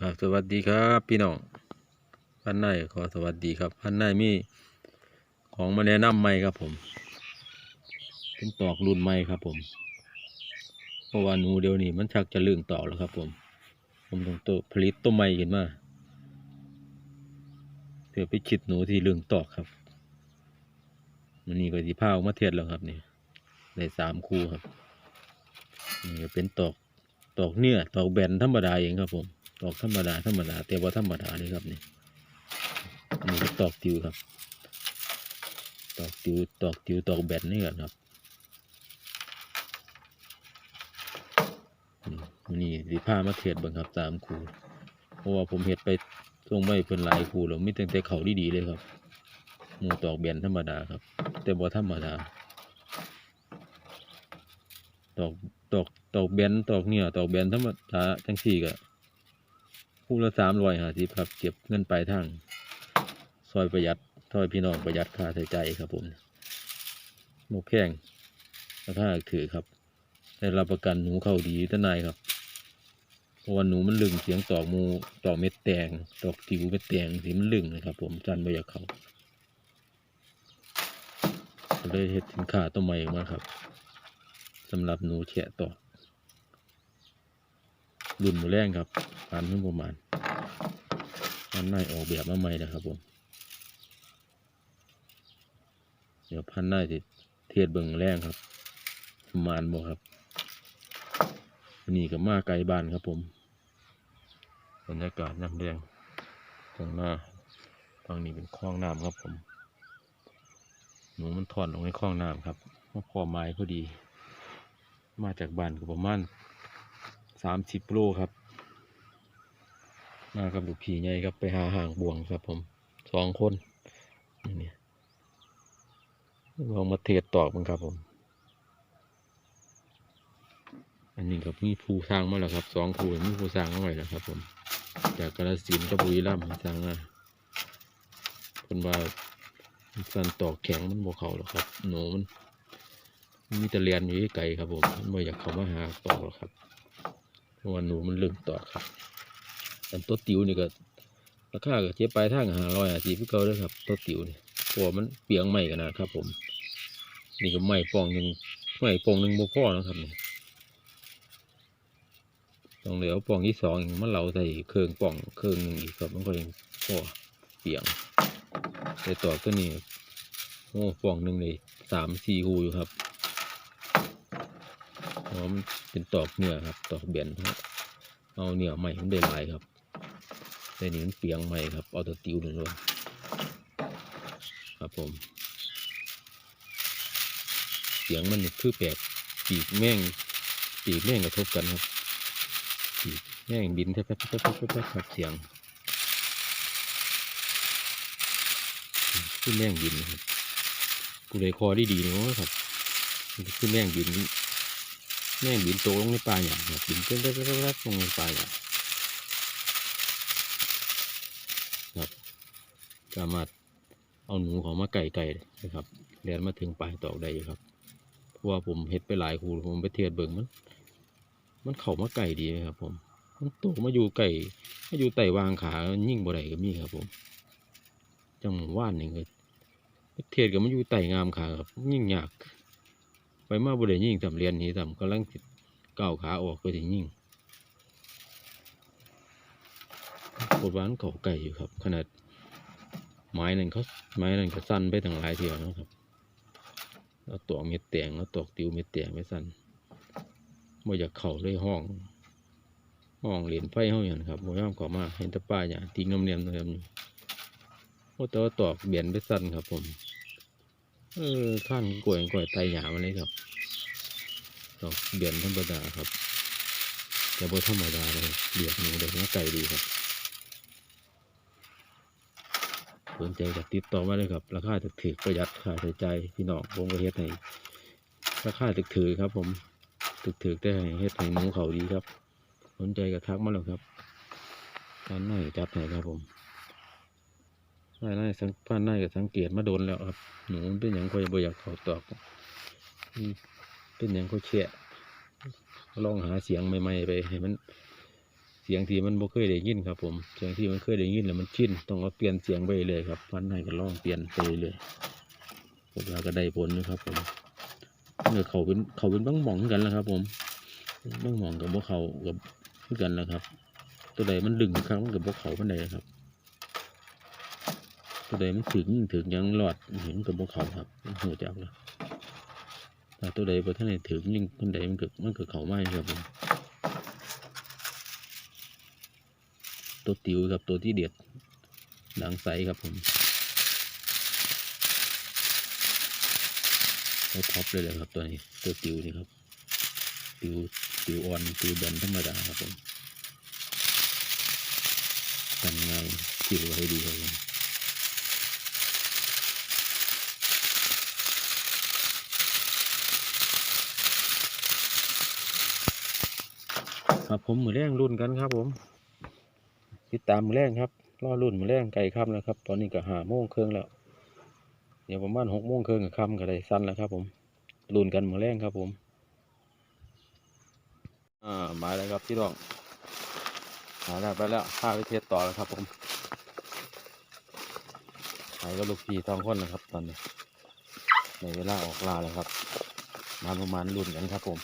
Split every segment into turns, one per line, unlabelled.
ครับสวัสดีครับพี่น้องพันนายขอสวัสดีครับพันนายมีของมาแนะนำใหม่ครับผมเป็นตอกรุ่นใหม่ครับผมเพราะว่าหนูเดี๋ยวนี้มันชักจะเลื่องต่อกแล้วครับผม ผมต้องตัวผลิตตัวใหม่ขึ้นมาเพื่อไปคิดหนูที่เลื่องตอกครับมันนี่ก็สีผ้ามาเทียดแล้วครับนี่ได้สามคู่ครับนี่เป็นตอกตอกเนื้อตอกแบนธรรมดาเองครับผม ตอกธรรมดาธรรมดาแต่ว่าธรรมดาเลยครับนี่อันนี้ตอกติวครับ ตอกติวตอกติวตอกแบนนี่กันครับนี่สีผ้ามาเทียดบังครับสามครูเพราะว่าผมเห็ดไปส่งไปเป็นหลายคู่แล้วมีตั้งแต่เขาดีๆเลยครับหมูตอกแบนธรรมดาครับ แต่บ่ธรรมดาตอกตอกตอกแบนตอกเนี่ยตอกแบนธรรมดาจังสี่ก็ คู่ละสามร้อยห้าสิบครับ เก็บเงินปลายทางซอยประหยัดซอยพี่น้องประหยัดค่าใช้จ่ายครับผมโมแพงราคาถือครับได้รับประกันหนูเข้าดีต้นายครับเพราะว่าหนูมันลึงเสียงตอกมูตอกเม็ดแตงตอกติวเม็ดแตงสีมันลึงเลยครับ ผมจันไม่อยากเขาเลยเห็ดสินค้าตัวใหม่ออกมาครับสำหรับหนูแฉะตอก รุ่นหมูแรงครับพันขึ้นประมาณพันนายออกแบบมาใหม่นะครับผม เดี๋ยวพันนายติเทียดเบิ่งแรงครับประมาณบ่ครับนี่ก็มาไกลบ้านครับผมบรรยากาศน้ำแดงตรงหน้าตรงนี้เป็นคลองน้ำครับผม หนูมันถอนลงในคลองน้ำครับมาพอไม้พอดี มาจากบ้านก็ประมาณ สามสิบโลครับ มากับลูกผีใหญ่ครับไปหาห่างบ่วงครับผมสองคนนี่ลองมาเทศตอกมันครับผม อันนี้กับมีผู้สร้างมาแล้วครับสองผู้มีผู้สร้างมาไว้แล้วครับ ผม จากกาฬสินกับบุรีรัมย์สร้างมาคนว่าสันตอกแข็งมันบวเขาหรอกครับหนูมันมีต่เรียนอยู่ไกลครับผมมันไม่อยากเข้ามาหาตอกหรอกครับ ว่าหนูมันลืมต่อครับอันตัวติ๋วนี่ก็ราคาก็เจ็บปลายทางหาร้อยอาสีพี่เก่าเลยครับ ตัวติ๋วนี่เพราะว่ามันเปียงใหม่กันนะครับ ผม นี่ก็ไม่ปองหนึ่งไม่ปองหนึ่งโมพ่อนะครับนี่ต้องเหลือปองที่สองอีกมันเหลาใส่เครื่องปองเครื่องหนึ่งอีกครับมันก็ยังพ่อเปียงแต่ต่อตัวนี้โอ้ปองหนึ่งเลยสามสี่หูอยู่ครับาะว่ามันเป็นตอกเนื้อครับ ตอกเบียนครับเอาเนื้อใหม่มันได้หลายครับแต่นี่มันเปียงใหม่ครับเอาตัวติวล้วนๆครับผมเสียงมันคือแปลกปีกแม่งปีกแม่งกระทบกันครับปีกแม่งบินแทบๆๆๆๆครับเสียงคือแม่งบินครับกูเลยคอได้ดีเนาะครับมันคือแม่งบิน แม่งบินโตลงในป่าอย่างบินเต้นๆๆๆลงในป่าอย่างครับสามารถเอาหนูของมาไก่ไก่นะครับเรียนมาถึงปลายตอกได้อยู่ครับเพราะว่าผมเฮ็ดไปหลายคูผมไปเทียดเบิ่งมัน มันเข้ามาไก่ดีครับ ผม มันโตมาอยู่ไก่มาอยู่ไต่วางขายิ่งบ่ได้ก็มีครับ ผมจังหวะว่านนี่ก็ไปเทียดกับมันอยู่ไต่งามขาครับยิ่งยาก ไปมาบริเวณยิ่งทำเรียนนี้ทำกำลังสิก้าวขาออกไปถึงยิ่งกดวานเขาไก่อยู่ครับ ขนาดไม้นั่นเขาไม้นั่นก็สั้นไปตั้งหลายเทียวนะครับแล้วตอกเม็ดแตงแล้วตอกติวเม็ดแตงไม่สั้นบ่อยากเข่าเลยห้อง ห้องเหรียญไฟห้องอย่างครับบ่ยอมเขอมาเห็นตะป้าอย่างทิ้งน้ำเนียมนะครับโอ้แต่ว่าตอกเบียนไปสั้นครับผม เออข้านกล้วยกล้วยไตหยามาเลยครับดอกเดือนธรรมดาครับแต่บ่ธรรมดาเลยเดือดหนูเดือดไก่ดีครับสนใจจะติดต่อมาเลยครับ ราคาถึกถือประหยัดค่าใช้จ่ายพี่น้องผมก็เฮ็ดให้ราคาถึกถือครับ ผมถึกถือได้ให้เฮ็ดให้หนูเขาดีครับ สนใจก็ทักมาแล้วครับท่านนายจัดให้ครับผม ท่านนายสังท่านนายก็สังเกตมาโดนแล้วครับ หนูมันเป็นอย่างคอยบ่อยากเขาตอกเป็นอย่างเขาแฉะลองหาเสียงใหม่ๆไปให้มัน เสียงที่มันบ่เคยได้ยินครับ ผม เสียงที่มันเคยได้ยินแล้วมันชินต้องเอาเปลี่ยนเสียงไปเลยครับพันให้ก็ลองเปลี่ยนไปเลยผมว่าก็ได้ผลนะครับ ผมเมื่อเขาเป็นเขาเป็นบ้างหมองกันแล้วครับ ผมบ้างหมองกับพวกเขากับคือกันแล้วครับ ตัวใดมันดึงครั้งกับพวกเขามันใดครับ ตัวใดมันถึงถึงยังหลอดเห็นกับพวกเขาครับหัวจักแล้วแต่ตัวใดพอท่านไหนถึงยิ่งคนใดมันเกิดมันเกิดเขาไม่ครับผมตัวติวกับตัวที่เด็ดหนังใสครับผมตัวท็อปเลยเลยครับตัวนี้ตัวติวนี่ครับติวติวอ่อนติวแบนธรรมดาครับผมทำไง่ายคิดไว้ให้ดีครับผม ครับผมมือแรงรุ่นกันครับ ผมติดตามมือแรงครับรอรุ่นมือแรงไก่ค่ำแล้วครับ ตอนนี้ก็หาโมงเครึ่งแล้ว เดี๋ยวประมาณหกโมงเครึ่งกับค่ำก็ได้สั้นแล้วครับ ผมรุ่นกันมือแรงครับ ผมอ่ามาแล้วครับพี่รองมาแล้วไปแล้วพาไปเทสต่อแล้วครับ ผมไปก็ลูกพี่ทองคนนะครับ ตอนนี้ในเวลาออกลาแล้วครับ มาประมาณรุ่นกันครับผม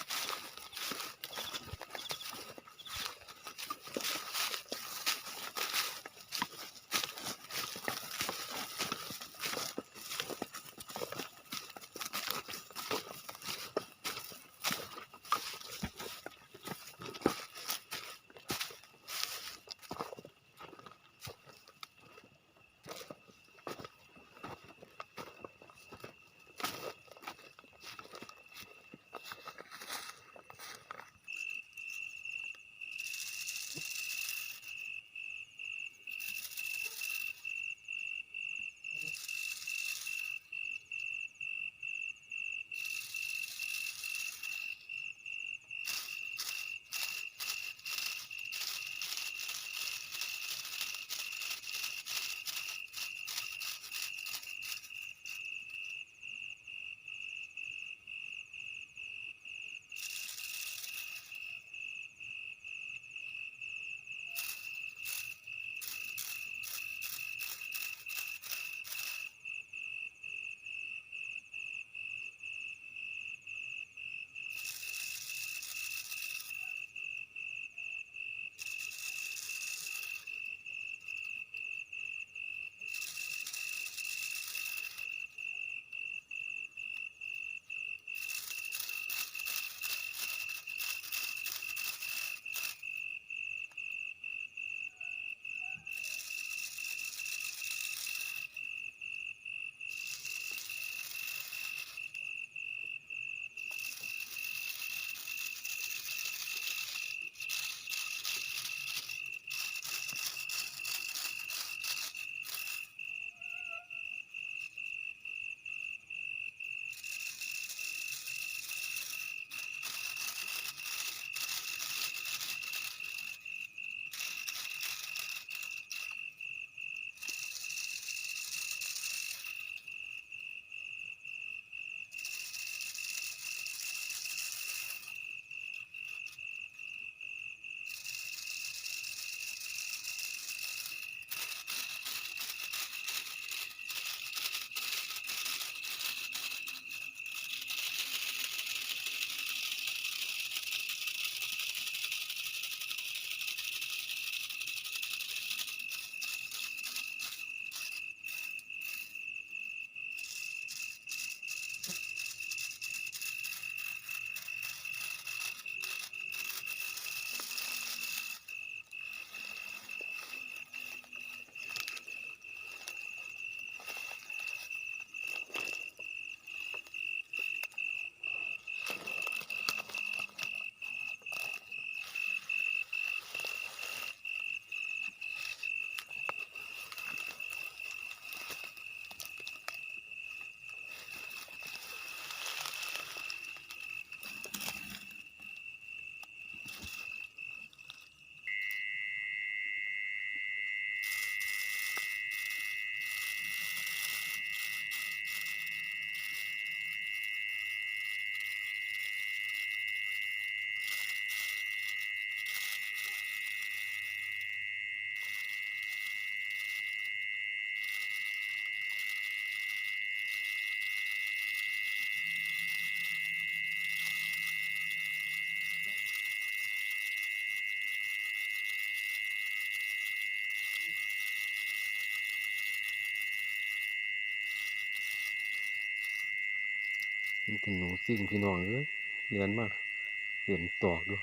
นเป็นหนูสิ่งพี่น้องเอ้ยเรียนมากเรียนตอกดู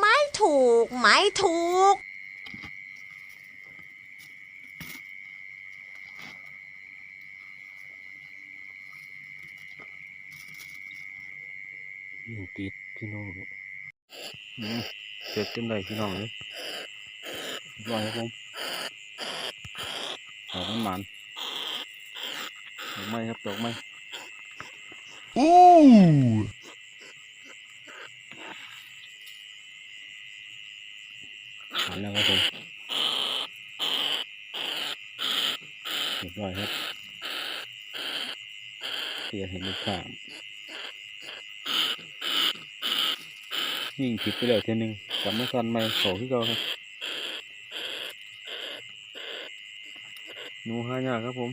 ไม่ถูก ไม่ถูก
ยิงติดพี่น้อง อืมเสร็จจนได้พี่น้องเลยรอยครับผมดอมันมันดอกไม้ครับดอกไม้หันแล้วครับผมเรียบร้อยครับเตียเห็นลูกข้าม ยิงผิดไปแล้วเทีนึงกลับมาสั่นใหม่โผล่ที่เก่าครับหนูห้าหยาครับผม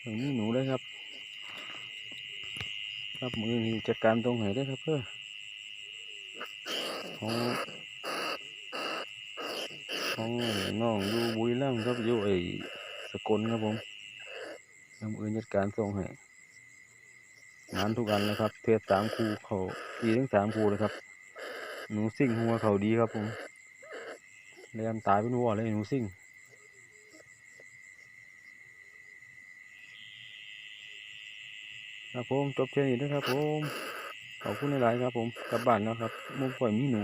อย่างนี้หนูเลยครับ ครับมือนี้จัดการตรงไหนได้ครับเพื่อของของน้องอดูบุรีรัมย์ครับอยู่ไอ้สกลครับผมนำเอินจัดการส่งให้ งานทุกอันเลยครับ เทสสามครูเขาดีทั้งสามครูเลยครับ หนูซิ่งหัวเขาดีครับผมเรียนตายเป็นวัวเลยหนูซิ่งครับผมจบแค่นี้นะครับผมขอบคุณหลายๆครับผมกลับบ้านแล้วครับมุกปล่อยมีหนู